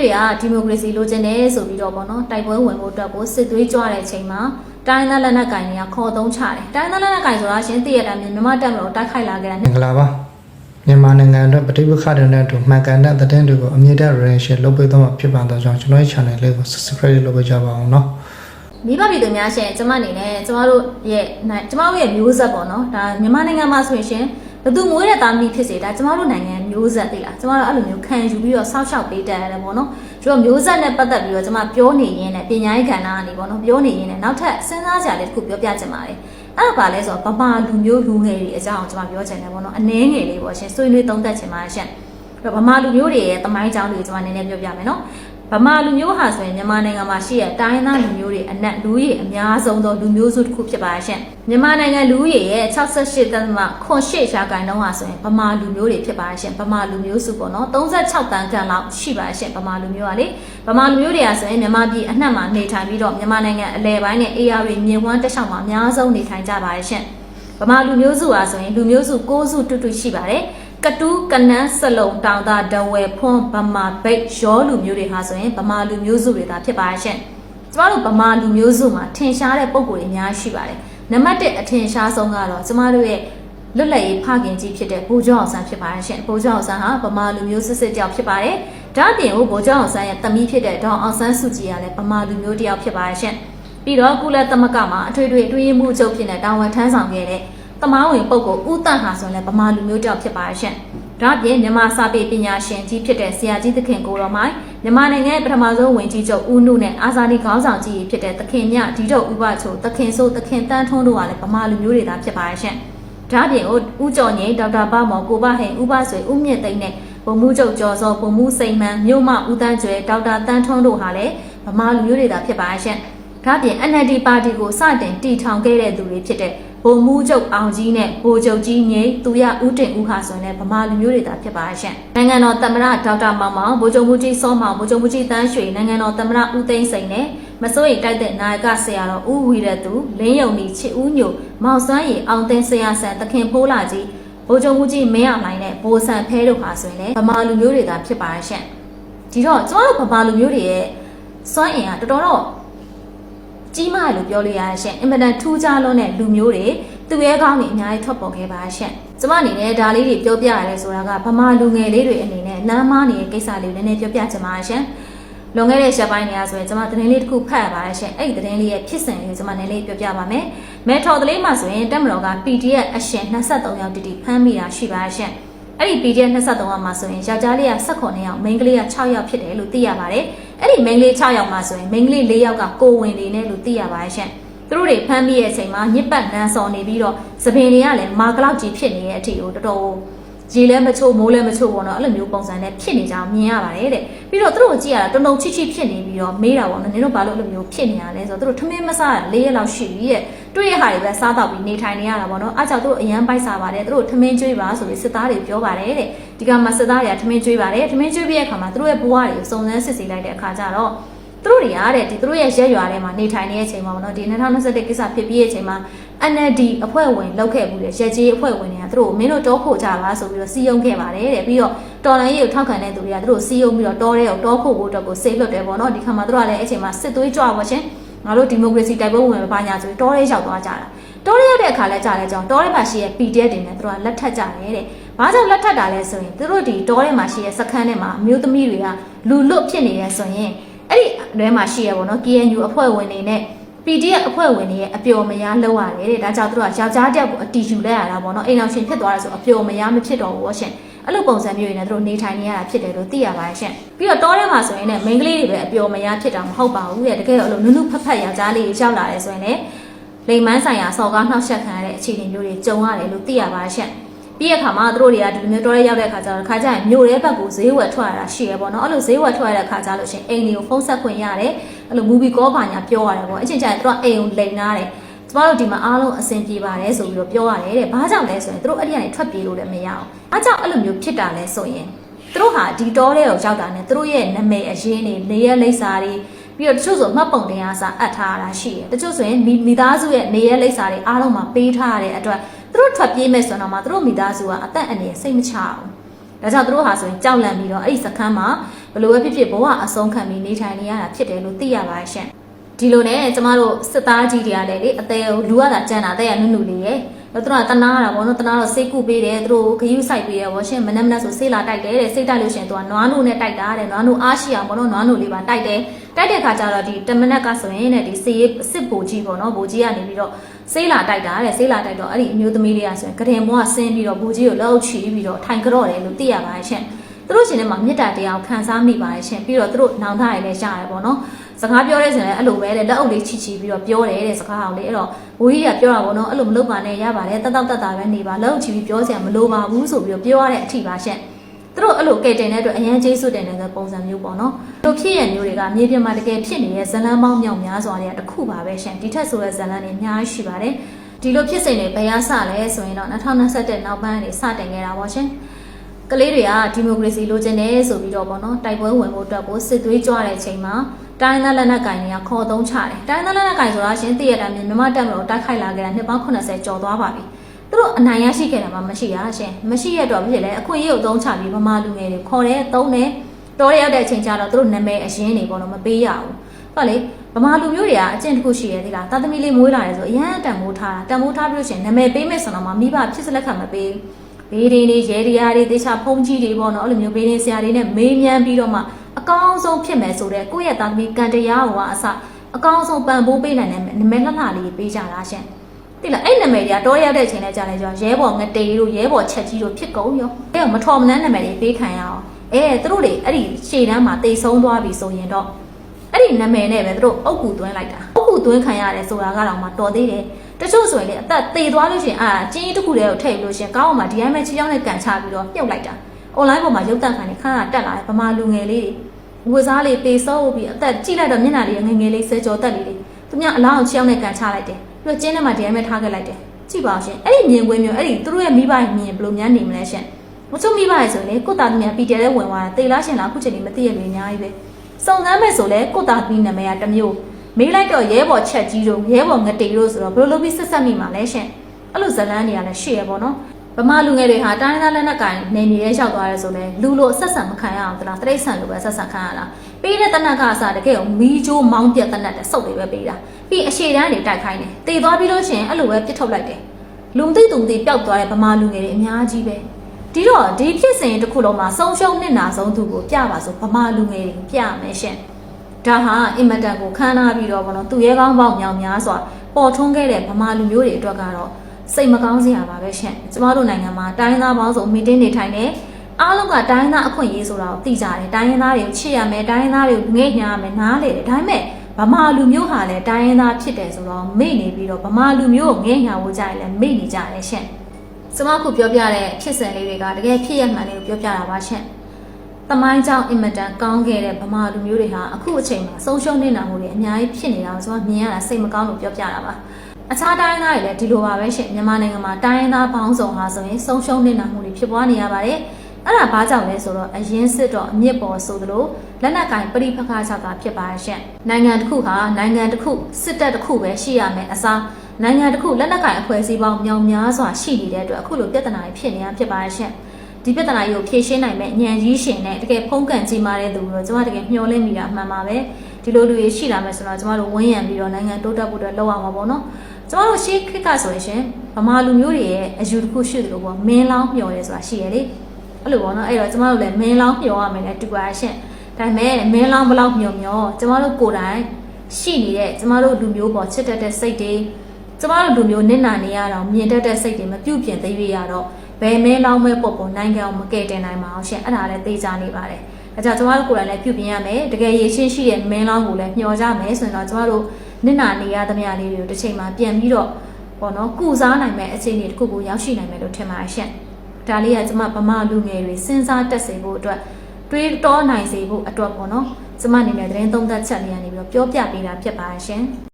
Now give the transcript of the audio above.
တွေကဒီမိုကရေစီလိုချင်တယ်ဆိုပြီးတော့ပေါ့နော်တိုက်ပွဲဝင်ဖို့အတွက်ကိုစစ်သွေးကြွတဲ့အချိန်မှာတိုင်းသားလက်နက်ကင်တွေကခေါ်သုံးချတယ်တိုင်းသားလက်နက်ကင်ဆိုတာရှင်သိရတဲ့အမြင်မြမတက်မလို့တိုက်ခိုက်လာခဲ့တာ မင်္ဂလာပါမြန်မာနိုင်ငံအတွက်ပဋိပက္ခတွေနဲ့အတူမှန်ကန်တဲ့သတင်းတွေကိုအမြင့်တဲ့ relation လုပ်ပေးသွားမှာဖြစ်ပါတော့ကြောင့်ကျွန်တော်ရဲ့ channel လေးကို subscribe လုပ်ပေးကြပါအောင်เนาะ မိဘပြည်သူများရှင်ကျမအနေနဲ့ကျမတို့ရဲ့နိုင်ကျမတို့ရဲ့မျိုးဆက်ပေါ့နော်ဒါမြန်မာနိုင်ငံမှာဆိုရင်ရှင် ဘယ်သူမွေးတဲ့သားသမီးဖြစ်စေဒါကျမတို့နိုင်ငံမျိုးဆက်သိလားကျမတို့အဲ့လိုမျိုးခံယူပြီးတော့စောင့်ရှောက်ပေးတတ်ရတယ်ပေါ့နော်ကျွန်တော်မျိုးဆက်နဲ့ပတ်သက်ပြီးတော့ကျမပြောနေရင်းနဲ့ပညာရေးကဏ္ဍကနေပေါ့နော်ပြောနေရင်းနဲ့နောက်ထပ်စဉ်းစားကြတယ်တစ်ခုပြောပြချင်ပါတယ်အဲ့ဒါပါလဲဆိုတော့ဗမာလူမျိုးလူငယ်တွေအကြောင်းကိုကျမပြောချင်တယ်ပေါ့နော်အနှဲငယ်လေးပေါ့ရှင်ဆွေးနွေးသုံးသပ်ချင်ပါတယ်ရှင်အဲ့တော့ဗမာလူမျိုးတွေရဲ့တမိုင်းကြောင်းတွေကိုကျမနည်းနည်းပြောပြမယ်နော် ဗမာလူမျိုးဟာဆိုရင်မြန်မာနိုင်ငံမှာရှိတဲ့တိုင်းသားလူမျိုးတွေအနက်လူကြီးအများဆုံးသောလူမျိုးစုတစ်ခုဖြစ်ပါရှင့်မြန်မာနိုင်ငံလူကြီးရဲ့68တသမ8ရာခိုင်နှုန်းဟာဆိုရင်ဗမာလူမျိုးတွေဖြစ်ပါရှင့်ဗမာလူမျိုးစုပေါ့နော်36တန်းကန်လောက်ရှိပါရှင့်ဗမာလူမျိုးကလေဗမာလူမျိုးတွေဟာဆိုရင်မြန်မာပြည်အနှံ့မှာနေထိုင်ပြီးတော့မြန်မာနိုင်ငံအလဲပိုင်းနဲ့ AR တွေမြေဝမ်းတစ်လျှောက်မှာအများဆုံးနေထိုင်ကြပါရှင့်ဗမာလူမျိုးစုဟာဆိုရင်လူမျိုးစု6စုတူတူရှိပါတယ် ကတူးကနန်းစလုံတောင်သားဒဝဲဖွန်ဗမာဘိတ်ရောလူမျိုးတွေဟာဆိုရင်ဗမာလူမျိုးစုတွေသာဖြစ်ပါရဲ့ရှင်ကျမတို့ဗမာလူမျိုးစုမှာထင်ရှားတဲ့ပုံကိုယ်တွေအများရှိပါတယ်နံပါတ်1အထင်ရှားဆုံးကတော့ကျမတို့ရဲ့လွတ်လပ်ရေးဖခင်ကြီးဖြစ်တဲ့ဘိုးကျောင်းအောင်ဆန်းဖြစ်ပါရဲ့ရှင်ဘိုးကျောင်းအောင်ဆန်းဟာဗမာလူမျိုးစစ်စစ်ကြောက်ဖြစ်ပါတယ်ဒါ့အပြင်ဘိုးကျောင်းအောင်ဆန်းရဲ့သမီးဖြစ်တဲ့ဒေါအောင်အောင်ဆန်းစုကြည်ကလည်းဗမာလူမျိုးတစ်ယောက်ဖြစ်ပါရဲ့ရှင်ပြီးတော့ကုလသမဂ္ဂမှာအထွေထွေအတွင်းရေးမှူးချုပ်ဖြစ်တဲ့တာဝန်ထမ်းဆောင်ခဲ့တဲ့ တမားဝင်ပုဂ္ဂိုလ်ဦးတန့်ဟာဆိုရင်လည်းဗမာလူမျိုးတစ်ယောက်ဖြစ်ပါရဲ့ရှင်။ဒါ့အပြင်မြန်မာစာပေပညာရှင်ကြီးဖြစ်တဲ့ဆရာကြီးသခင်ကိုတော်မိုင်းမြန်မာနိုင်ငံရဲ့ပထမဆုံးဝင်ကြီးချုပ်ဦးနုနဲ့အာဇာနည်ခေါင်းဆောင်ကြီးဖြစ်တဲ့သခင်မြဒီတော့ဥပချိုသခင်ဆိုးသခင်တန်းထွန်းတို့ကလည်းဗမာလူမျိုးတွေသာဖြစ်ပါရဲ့ရှင်။ဒါ့အပြင်ဦးကျော်ငိမ့်ဒေါက်တာဘမော်ကိုဘဟိန်ဥပဆွေဦးမြင့်သိန်းနဲ့ဗိုလ်မှူးချုပ်ကျော်စောဗိုလ်မှူးစိန်မန်းမြို့မဦးတန်းကျွဲဒေါက်တာတန်းထွန်းတို့ဟာလည်းဗမာလူမျိုးတွေသာဖြစ်ပါရဲ့ရှင်။ဒါ့အပြင် NLD ပါတီကိုစတင်တည်ထောင်ခဲ့တဲ့သူတွေဖြစ်တဲ့ဗိုလ်မှူးချုပ်အောင်ကြီးနဲ့ဗိုလ်ချုပ်ကြီးငိမ့်သူရဦးတင်ဦးဟာဆိုရင်လည်းဗမာလူမျိုးတွေသာဖြစ်ပါရဲ့ရှင့်။နိုင်ငံတော်သမ္မတဒေါက်တာမောင်မောင်ဗိုလ်ချုပ်မှုကြီးစောမောင်ဗိုလ်ချုပ်မှုကြီးတန်းရွှေနိုင်ငံတော်သမ္မတဦးသိန်းစိန်နဲ့မစိုးရိမ်တိုက်တဲ့နာယကဆရာတော်ဦးဝီရသူလင်းယုံနီချစ်ဦးညိုမောင်စွမ်းရည်အောင်သိန်းဆရာဆန်သခင်ဖိုးလာကြီးဗိုလ်ချုပ်မှုကြီးမင်းအောင်လှိုင်နဲ့ဘိုးဆန်ဖဲတို့ဟာဆိုရင်လည်းဗမာလူမျိုးတွေသာဖြစ်ပါရဲ့ရှင့်။ဒီတော့ကျွန်တော်တို့ဗမာလူမျိုးတွေရဲ့စွမ်းအင်ကတော်တော်တော့ ကြီးမားတယ်လို့ပြောလို့ရရှင့်အင်မတန်ထူးခြားလွန်းတဲ့လူမျိုးတွေသူရဲကောင်းတွေအများကြီးထွက်ပေါ်ခဲ့ပါရှင့်ကျမအနေနဲ့ဒါလေးတွေပြောပြရတယ်ဆိုတာကဗမာလူငယ်လေးတွေအနေနဲ့လမ်းမနေတဲ့ကိစ္စလေးကိုနည်းနည်းပြောပြချင်ပါရှင့်လွန်ခဲ့တဲ့ရက်ပိုင်းတွေကဆိုရင်ကျမသတင်းလေးတစ်ခုဖတ်ရပါရှင့်အဲ့ဒီသတင်းလေးရဲ့ဖြစ်စဉ်လေးကိုကျမနည်းလေးပြောပြပါမယ်မဲထော်တလေးမှာဆိုရင်တက်မတော်က PDF အရှင်23ယောက်တိတိဖမ်းမိတာရှိပါရှင့်အဲ့ဒီ PDF 23ယောက်မှာဆိုရင်ယောက်ျားလေးက18ယောက်မိန်းကလေးက6ယောက်ဖြစ်တယ်လို့သိရပါတယ်။ အဲ့ဒီမိန်းကလေး6ယောက်မှာဆိုရင်မိန်းကလေး4ယောက်ကကိုဝင်နေတယ်လို့သိရပါတယ်ရှင်။သူတို့တွေဖမ်းပြီးတဲ့အချိန်မှာညစ်ပတ်နန်းစော်နေပြီးတော့သပင်တွေကလည်းမာကလောက်ကြီးဖြစ်နေတဲ့အထိကိုတော်တော် ရေလည်းမချိုးမိုးလည်းမချိုးပေါ့နော်အဲ့လိုမျိုးပုံစံနဲ့ဖြစ်နေကြအောင်မြင်ရပါတယ်တဲ့ပြီးတော့သူတို့ကိုကြည့်ရတာတုံတုံချစ်ချစ်ဖြစ်နေပြီးတော့မေးတာပေါ့နော်နင်တို့ဘာလို့အဲ့လိုမျိုးဖြစ်နေရလဲဆိုတော့သူတို့ထမင်းမစား၄ရက်လောက်ရှိပြီတဲ့တွေ့ရဟာတွေပဲစားတော့ပြီးနေထိုင်နေရတာပေါ့နော်အားကြောင့်သူတို့အရန်ပိုက်စားပါတယ်သူတို့ထမင်းကျွေးပါဆိုပြီးစစ်သားတွေပြောပါတယ်တဲ့ဒီကမှာစစ်သားတွေကထမင်းကျွေးပါတယ်ထမင်းကျွေးပြီးတဲ့အခါမှာသူတို့ရဲ့ဘဝတွေကိုစုံစမ်းစစ်ဆေးလိုက်တဲ့အခါကျတော့သူတို့တွေကတဲ့ဒီသူတို့ရဲ့ရက်ရွာထဲမှာနေထိုင်နေတဲ့အချိန်မှာပေါ့နော်ဒီ2021ကိစ္စဖြစ်ပြီးတဲ့အချိန်မှာ NLD အဖွဲ့ဝင်လောက်ခဲ့ဘူးလေရက်ကြီးအဖွဲ့ဝင်တွေကသူတို့မင်းတို့တောဖို့ကြပါဆိုပြီးတော့စီယုံခဲ့ပါတယ်တဲ့ပြီးတော့တော်လန်ရေးကိုထောက်ခံတဲ့သူတွေကသူတို့စီယုံပြီးတော့တောတဲ့ကိုတောဖို့ဖို့အတွက်ကိုစေလွတ်တယ်ပေါ့နော်ဒီခါမှာသူတို့ကလည်းအဲ့ချိန်မှာစစ်သွေးကြွပါရှင်ငါတို့ဒီမိုကရေစီတိုက်ပွဲဝင်ပါညာဆိုပြီးတောထဲရောက်သွားကြတာတောထဲရောက်တဲ့အခါလဲကြာလဲကြောင်းတောထဲမှာရှိရဲ့ PDF တွေနဲ့သူတို့ကလက်ထပ်ကြတယ်တဲ့ဘာကြောင့်လက်ထပ်တာလဲဆိုရင်သူတို့ဒီတောထဲမှာရှိရဲ့စခန်းထဲမှာအမျိုးသမီးတွေကလူလွတ်ဖြစ်နေတယ်ဆိုရင်အဲ့ဒီအတွဲမှာရှိရပေါ့နော် KNU အဖွဲ့ဝင်တွေနဲ့ PDF အဖွဲ့ဝင်တွေရဲ့အပျော်မရားလောက်ရတယ်တဲ့ဒါကြောင့်သူတို့ကယောက်ျားတစ်ယောက်ကိုအတီယူလိုက်ရတာပေါ့နော်အိမ်အောင်ရှင်ဖြစ်သွားတယ်ဆိုအပျော်မရားမဖြစ်တော့ဘူးပေါ့ရှင်အဲ့လိုပုံစံမျိုးတွေနဲ့သူတို့နေထိုင်နေရတာဖြစ်တယ်လို့သိရပါတယ်ရှင်ပြီးတော့တောထဲမှာဆိုရင်လည်းမိန်းကလေးတွေပဲအပျော်မရားဖြစ်တာမဟုတ်ပါဘူးတဲ့တကယ်တော့အဲ့လိုနုနုဖတ်ဖတ်ယောက်ျားလေးတွေရောက်လာတယ်ဆိုရင်လည်းလိမ်မန်းဆိုင်ရာစော်ကားနှောက်ယှက်ခံရတဲ့အခြေအနေမျိုးတွေကြုံရတယ်လို့သိရပါတယ်ရှင် ပြီးတဲ့အခါမှာသူတို့တွေကဒီလိုမျိုးတောထဲရောက်တဲ့အခါကျတော့ခါကျရင်မြို့ရဲဘက်ကိုဈေးဝယ်ထွက်ရတာရှိရပေါ့နော်အဲ့လိုဈေးဝယ်ထွက်ရတဲ့အခါကျလို့ရှင်အိမ်တွေကိုဖုန်းဆက်ခွင့်ရတယ်အဲ့လို movie call ပါညာပြောရတယ်ပေါ့အချင်းချင်းသူတို့အိမ်ကိုလိန်နာတယ်ကျမတို့ဒီမှာအားလုံးအဆင်ပြေပါတယ်ဆိုပြီးတော့ပြောရတယ်တဲ့ဘာကြောင့်လဲဆိုရင်သူတို့အဲ့ဒီကနေထွက်ပြေးလို့လည်းမရအောင်အားကြောင့်အဲ့လိုမျိုးဖြစ်တာလဲဆိုရင်သူတို့ဟာဒီတောထဲကိုရောက်တာနဲ့သူတို့ရဲ့နာမည်အရင်းတွေနေရလိပ်စာတွေပြီးတော့တချို့ဆိုမှတ်ပုံတင်အားစာအပ်ထားတာရှိတယ်တချို့ဆိုရင်မိမိသားစုရဲ့နေရလိပ်စာတွေအားလုံးမှာပေးထားရတဲ့အတွက် သူတို့ထွက်ပြေးမဲ့ဆိုတော့မှသူတို့မိသားစုကအသက်အန္တရာယ်စိတ်မချအောင်ဒါကြောင့်သူတို့ဟာဆိုရင်ကြောက်လန့်ပြီးတော့အဲ့ဒီစခန်းမှာဘယ်လိုပဲဖြစ်ဖြစ်ဘဝအဆုံးခံပြီးနေထိုင်နေရတာဖြစ်တယ်လို့သိရပါတယ်ရှင်ဒီလိုနဲ့ကျမတို့စစ်သားကြီးတွေကလည်းလေအသေးကိုလူရတာကြမ်းတာတဲ့ရနုနုလေးရဲ့ တော့သူတို့ကတနာရတာပေါ့နော်တနာတော့စိတ်ကူပေးတယ်သူတို့ဂယုစိုက်ပေးရပေါ့ရှင်မနက်မနက်ဆိုဆေးလာတိုက်တယ်တဲ့စိတ်တိုက်လို့ရှင်သူကနွားနို့နဲ့တိုက်တာတဲ့နွားနို့အားရှိအောင်ပေါ့နော်နွားနို့လေးပါတိုက်တယ်တိုက်တဲ့ခါကျတော့ဒီတမနက်ကဆိုရင်တဲ့ဒီစေးစစ်ဘူကြီးပေါ့နော်ဘူကြီးကနေပြီးတော့ဆေးလာတိုက်တာတဲ့ဆေးလာတိုက်တော့အဲ့ဒီအမျိုးသမီးလေးကဆိုရင်ကရင်ဘွားဆင်းပြီးတော့ဘူကြီးကိုလှုပ်ချီပြီးတော့ထိုင်ကြော့တယ်လို့သိရပါတယ်ရှင်သူတို့ရှင်ထဲမှာမေတ္တာတရားကိုခံစားမိပါတယ်ရှင်ပြီးတော့သူတို့နောင်တရည်လည်းရှားရတယ်ပေါ့နော် စကားပြောတဲ့ဆိုရင်လည်းအဲ့လိုပဲတဲ့လက်အုပ်လေးချီချီပြီးတော့ပြောတယ်တဲ့စကားအောင်လေအဲ့တော့ဘူကြီးကပြောတာပေါ့နော်အဲ့လိုမလုပ်ပါနဲ့ရပါတယ်တက်တောက်တက်တာပဲနေပါလက်အုပ်ချီပြီးပြောစရာမလိုပါဘူးဆိုပြီးတော့ပြောရတဲ့အထိပါရှင်သူတို့အဲ့လိုကဲတင်တဲ့အတွက်အရန်ကျေးဇူးတင်တဲ့ပုံစံမျိုးပေါ့နော်တို့ဖြစ်ရမျိုးတွေကမြေပြင်မှာတကယ်ဖြစ်နေတဲ့ဇလန်းပေါင်းမြောက်များစွာတွေကတစ်ခုပါပဲရှင်ဒီထက်ဆိုတဲ့ဇလန်းတွေအများကြီးရှိပါတယ်ဒီလိုဖြစ်စဉ်တွေဘယ်ရစလဲဆိုရင်တော့2021နောက်ပိုင်းနေစတင်ခဲ့တာပေါ့ရှင် ကလေးတွေကဒီမိုကရေစီလိုချင်တယ်ဆိုပြီးတော့ပေါ့နော်တိုက်ပွဲဝင်ဖို့အတွက်ကိုစစ်သွေးကြွတဲ့အချိန်မှာတိုင်းသားလက်နက်ကိုင်တွေကခေါ်သုံးချတယ်တိုင်းသားလက်နက်ကိုင်ဆိုတာရှင်သိရတာမြန်မာတပ်မတော်တိုက်ခိုက်လာခဲ့တာနှစ်ပေါင်း80ကျော်သွားပါပြီသူတို့အနိုင်ရရှိခဲ့တာမှမရှိရရှင်မရှိရတော့ဖြစ်လေအခွင့်အရေးကိုသုံးချပြီးဗမာလူငယ်တွေခေါ်တယ်သုံးတယ်တော်ရရောက်တဲ့အချိန်ကျတော့သူတို့နာမည်အရင်နေပေါ့နော်မပေးရဘူးဟုတ်လေဗမာလူမျိုးတွေကအကျင့်တစ်ခုရှိရသေးလားတာသမီလေးမွေးလာတယ်ဆိုအရန်တန်မိုးထားတာတန်မိုးထားပြီးလို့ရှင်နာမည်ပေးမယ်ဆိုတော့မှမိဘဖြစ်စလက်ခံမပေးဘေး ဒင်းတွေရဲတရားတွေတေချာဖုံးကြီးတွေပေါ့နော်အဲ့လိုမျိုးဘေးဒင်းဆရာတွေနဲ့မေးမြန်းပြီးတော့မှအကောင်းဆုံးဖြစ်မယ်ဆိုတဲ့ကိုယ့်ရဲ့တာသမီကံတရားဟောအစအကောင်းဆုံးပံ့ပိုးပေးနိုင်တဲ့နာမည်လှလှလေးပေးကြတာရှင်တိလားအဲ့နာမည်တွေကတော့ရောက်တဲ့အချိန်လဲကြာလဲကြောရဲဘော်ငတေတို့ရဲဘော်ချက်ကြီးတို့ဖြစ်ကုန်ရောအဲ့တော့မထော်မနှမ်းနာမည်တွေပေးခံရအောင်အဲသူတို့တွေအဲ့ဒီရှေ့တန်းမှာတိတ်ဆုံးသွားပြီဆိုရင်တော့အဲ့ဒီနာမည်နဲ့ပဲသူတို့အုတ်ကူသွင်းလိုက်တာအုတ်ကူသွင်းခံရတယ်ဆိုတာကတော့မှတော်သေးတယ် တချို့ဆိုရင်လေအသက်သေသွားလို့ရှိရင်အာကျင်းကြီးတစ်ခုတည်းကိုထည့်လို့ရှိရင်ကောင်းအောင်မှဒီတိုင်းပဲချီချောင်းနဲ့ကန်ချပြီးတော့ပြုတ်လိုက်တာ online ပေါ်မှာရုပ်သံခံနေခဏခဏတက်လာတယ်ဗမာလူငယ်လေးတွေဝေစားလေးပေစောပြီးအသက်ကြည့်လိုက်တော့မျက်နှာလေးငယ်ငယ်လေးဆဲကြောတက်လေးတွေသူများအလောင်းအောင်ချီချောင်းနဲ့ကန်ချလိုက်တယ်ပြီးတော့ကျင်းထဲမှာဒီတိုင်းပဲထားခဲ့လိုက်တယ်ကြည့်ပါအောင်ရှင်အဲ့ဒီမြင်ကွင်းမျိုးအဲ့ဒီသူတို့ရဲ့မိဘမြင်ဘယ်လိုများနေမလဲရှင်မချို့မိဘရဲ့ဆိုရင်လေကိုတာသမီးကပီတယ်လဲဝင်သွားတာတေလားရှင်လားအခုချိန်လေးမသိရလို့အများကြီးပဲစုံစမ်းမဲ့ဆိုလဲကိုတာသမီးနာမည်ကတစ်မျိုး မေးလိုက်တော့ရဲဘော်ချက်ကြီးတို့ရဲဘော်ငတေတို့ဆိုတော့ဘယ်လိုလုပ်ပြီးဆက်ဆက်မိမှာလဲရှင်အဲ့လိုဇလန်းတွေကလည်းရှေ့ရပေါ့နော်ဗမာလူငယ်တွေဟာတိုင်းသားလက်နက်ကိုင်နေနေရဲရောက်သွားရဲဆိုလဲလူလိုဆက်ဆံမခံရအောင်တလားတရိတ်ဆန်လိုပဲဆက်ဆံခံရတာပေးတဲ့တနက်ကအစားတကယ်ကိုမီးချိုးမောင်းပြက်တနက်တဲ့စုပ်တွေပဲပေးတာပြီးအရှိတန်းတွေတိုက်ခိုင်းတယ်တေသွားပြီးလို့ရှိရင်အဲ့လိုပဲပြစ်ထုတ်လိုက်တယ်လူမသိသူမသိပျောက်သွားတဲ့ဗမာလူငယ်တွေအများကြီးပဲဒီတော့ဒီဖြစ်စဉ်တစ်ခုလုံးမှာဆုံးရှုံးနစ်နာဆုံးသူကိုပြပါဆိုဗမာလူငယ်တွေပြမယ်ရှင် ဒါဟာအင်မတန်ကိုခမ်းနားပြီးတော့ဘောနော်သူရဲကောင်းပေါက်မြောင်များစွာပေါ်ထွန်းခဲ့တဲ့ဗမာလူမျိုးတွေအတွက်ကတော့စိတ်မကောင်းစရာပါပဲရှင်ကျမတို့နိုင်ငံမှာတိုင်းသားပေါင်းစုံမီတင်းနေထိုင်နေအားလုံးကတိုင်းသားအခွင့်အရေးဆိုတာကိုသိကြတယ်တိုင်းရင်းသားတွေကိုချစ်ရမယ်တိုင်းရင်းသားတွေကိုငဲ့ညာရမယ်နားလေတယ်ဒါပေမဲ့ဗမာလူမျိုးဟာလည်းတိုင်းရင်းသားဖြစ်တယ်ဆိုတော့မေ့နေပြီးတော့ဗမာလူမျိုးကိုငဲ့ညာဝကြရင်လည်းမေ့နေကြတယ်ရှင်ကျမခုပြောပြတဲ့ဖြစ်စဉ်လေးတွေကတကယ်ဖြစ်ရမှန်လေးကိုပြောပြတာပါရှင် တမိုင်းကြောင့်အင်မတန်ကောင်းခဲ့တဲ့ဗမာလူမျိုးတွေဟာအခုအချိန်မှာဆုံးရှုံးနေတာမှုတွေအများကြီးဖြစ်နေတာကိုကျွန်မမြင်ရတာစိတ်မကောင်းလို့ပြောပြတာပါအခြားတိုင်းသားတွေလည်းဒီလိုပါပဲရှင်မြန်မာနိုင်ငံမှာတိုင်းရင်းသားပေါင်းစုံဟာဆိုရင်ဆုံးရှုံးနေတာမှုတွေဖြစ်ပွားနေရပါတယ်အဲ့ဒါဘာကြောင့်လဲဆိုတော့အရင်စစ်တော့အမြင့်ပေါ်ဆိုသလိုလက်နက်ကင်ပရိဖခါချတာဖြစ်ပါရှင်နိုင်ငံတစ်ခုဟာနိုင်ငံတစ်ခုစစ်တပ်တစ်ခုပဲရှိရမယ်အစားနိုင်ငံတစ်ခုလက်နက်ကင်အဖွဲ့အစည်းပေါင်းမြောင်များစွာရှိနေတဲ့အတွက်အခုလိုပြဿနာတွေဖြစ်နေတာဖြစ်ပါရှင် ဒီပြဿနာကိုဖြေရှင်းနိုင်မဲ့ဉာဏ်ကြီးရှင်နဲ့တကယ်ဖုံးကန်ကြီးမားတဲ့သူကိုကျွန်မတကယ်မျှော်လင့်မိတာအမှန်ပါပဲဒီလိုလူတွေရှိလာမယ်ဆိုတော့ကျွန်တော်တို့ဝန်းရံပြီးတော့နိုင်ငံတိုးတက်ဖို့အတွက်လုပ်အောင်ပါပေါ့နော်ကျမတို့ရှေးခေတ်ကဆိုရင်ရှင်ဗမာလူမျိုးတွေရဲ့အယူတစ်ခုရှိတယ်လို့ပေါ့မင်းလောင်းမျှော်ရဲဆိုတာရှိရလေအဲ့လိုပေါ့နော်အဲ့တော့ကျမတို့လည်းမင်းလောင်းမျှော်ရမယ်လေတူပါရှင်ဒါပေမဲ့မင်းလောင်းဘလောက်မျှော်မျှော်ကျမတို့ကိုယ်တိုင်ရှိနေတဲ့ကျမတို့လူမျိုးပေါ်ချစ်တတ်တဲ့စိတ်တွေကျမတို့လူမျိုးနစ်နာနေရတော့မြင်တတ်တဲ့စိတ်တွေမပြုတ်ပြင်သေးရတော့ ဘယ်မဲလောင်းမဲပေါ့ပေါ့နိုင်ငံအောင်မကယ်တင်နိုင်ပါအောင်ရှင်အဲ့ဒါလည်းသိကြနေပါတယ်အဲကြောင့်ကျမတို့ကိုယ်တိုင်လည်းပြုတ်ပြင်ရမယ်တကယ်ရည်ချင်းရှိတဲ့မင်းလောင်းကိုလည်းမျှော်ကြမယ်ဆိုရင်တော့ကျမတို့နစ်နာနေရသမျှလေးတွေကိုတစ်ချိန်မှာပြန်ပြီးတော့ပေါ့နော်ကုစားနိုင်မဲ့အခြေအနေတစ်ခုကိုရောက်ရှိနိုင်မယ်လို့ထင်ပါတယ်ရှင်ဒါလေးကကျမဗမာလူငယ်တွေစဉ်းစားတက်စေဖို့အတွက်တွေးတောနိုင်စေဖို့အတွက်ပေါ့နော်ကျမအနေနဲ့သတင်းသုံးသပ်ချက်လေးကနေပြီးတော့ပြောပြပေးတာဖြစ်ပါတယ်ရှင်